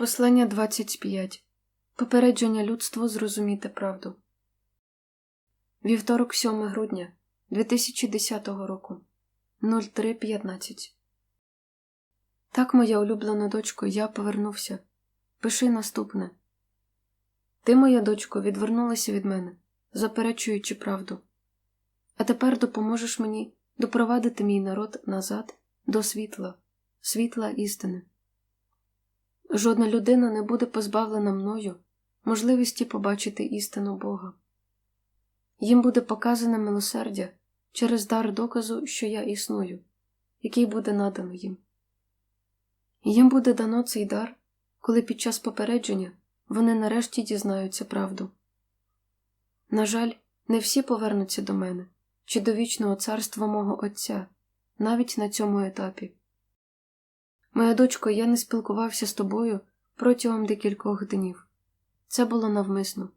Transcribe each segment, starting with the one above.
Послання 25. Попередження людству зрозуміти правду. Вівторок 7 грудня 2010 року 03.15. Так, моя улюблена дочко, я повернувся. Пиши наступне. Ти, моя дочко, відвернулася від мене, заперечуючи правду. А тепер допоможеш мені допровадити мій народ назад до світла, світла істини. Жодна людина не буде позбавлена мною можливості побачити істину Бога. Їм буде показане милосердя через дар доказу, що я існую, який буде надано їм. Їм буде дано цей дар, коли під час попередження вони нарешті дізнаються правду. На жаль, не всі повернуться до мене чи до вічного царства мого Отця, навіть на цьому етапі. Моя дочко, я не спілкувався з тобою протягом декількох днів. Це було навмисно.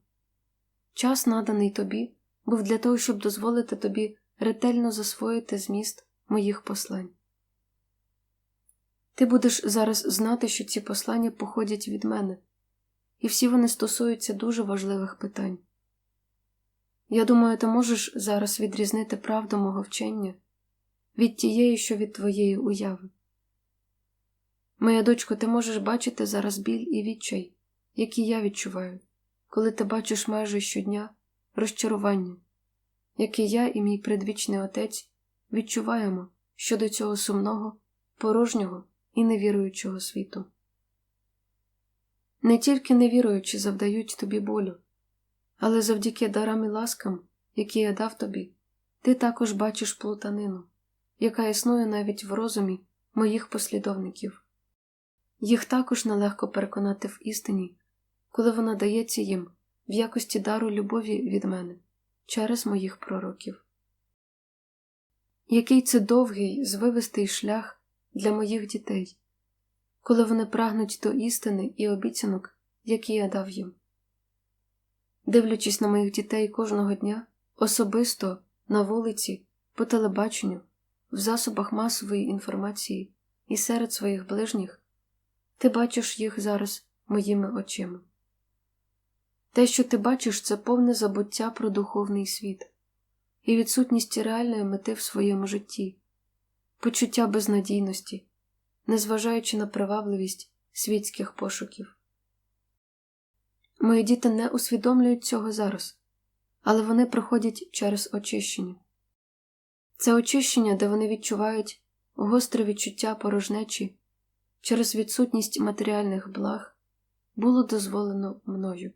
Час, наданий тобі, був для того, щоб дозволити тобі ретельно засвоїти зміст моїх послань. Ти будеш зараз знати, що ці послання походять від мене, і всі вони стосуються дуже важливих питань. Я думаю, ти можеш зараз відрізнити правду мого вчення від тієї, що від твоєї уяви. Моя дочко, ти можеш бачити зараз біль і відчай, які я відчуваю, коли ти бачиш майже щодня розчарування, яке я і мій предвічний отець відчуваємо щодо цього сумного, порожнього і невіруючого світу. Не тільки невіруючі завдають тобі болю, але завдяки дарам і ласкам, які я дав тобі, ти також бачиш плутанину, яка існує навіть в розумі моїх послідовників. Їх також нелегко переконати в істині, коли вона дається їм в якості дару любові від мене через моїх пророків. Який це довгий, звивистий шлях для моїх дітей, коли вони прагнуть до істини і обіцянок, які я дав їм. Дивлячись на моїх дітей кожного дня, особисто на вулиці, по телебаченню, в засобах масової інформації і серед своїх ближніх. Ти бачиш їх зараз моїми очима. Те, що ти бачиш, це повне забуття про духовний світ і відсутність реальної мети в своєму житті, почуття безнадійності, незважаючи на привабливість світських пошуків. Мої діти не усвідомлюють цього зараз, але вони проходять через очищення. Це очищення, де вони відчувають гостре відчуття порожнечі через відсутність матеріальних благ було дозволено мною.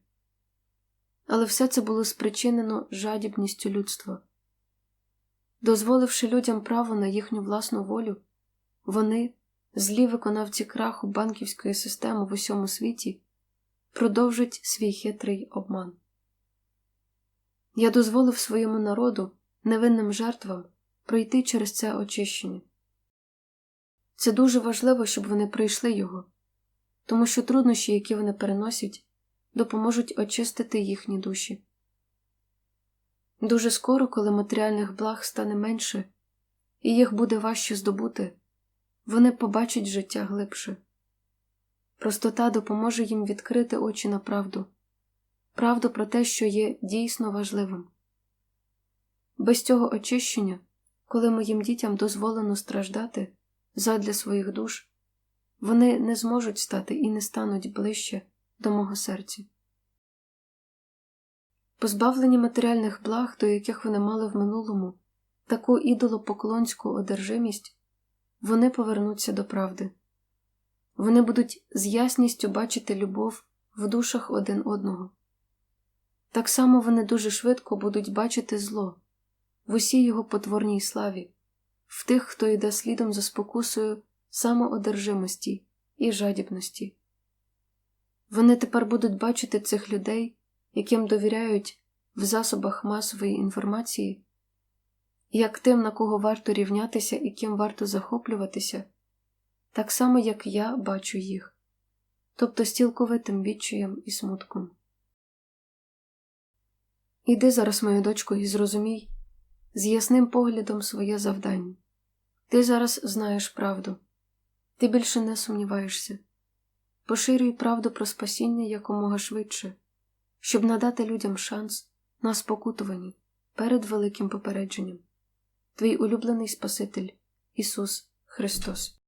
Але все це було спричинено жадібністю людства. Дозволивши людям право на їхню власну волю, вони, злі виконавці краху банківської системи в усьому світі, продовжать свій хитрий обман. Я дозволив своєму народу, невинним жертвам, пройти через це очищення. Це дуже важливо, щоб вони пройшли його, тому що труднощі, які вони переносять, допоможуть очистити їхні душі. Дуже скоро, коли матеріальних благ стане менше, і їх буде важче здобути, вони побачать життя глибше. Простота допоможе їм відкрити очі на правду, правду про те, що є дійсно важливим. Без цього очищення, коли моїм дітям дозволено страждати задля своїх душ, вони не зможуть стати і не стануть ближче до мого серця. Позбавлені матеріальних благ, до яких вони мали в минулому, таку ідолопоклонську одержимість, вони повернуться до правди. Вони будуть з ясністю бачити любов в душах один одного. Так само вони дуже швидко будуть бачити зло в усій його потворній славі, в тих, хто йде слідом за спокусою самоодержимості і жадібності. Вони тепер будуть бачити цих людей, яким довіряють в засобах масової інформації, як тим, на кого варто рівнятися і ким варто захоплюватися, так само, як я бачу їх, тобто з цілковитим відчаєм і смутком. Іди зараз, мою дочко, і зрозумій, з ясним поглядом своє завдання. Ти зараз знаєш правду, ти більше не сумніваєшся. Поширюй правду про спасіння якомога швидше, щоб надати людям шанс на спокутуванні перед великим попередженням. Твій улюблений Спаситель Ісус Христос.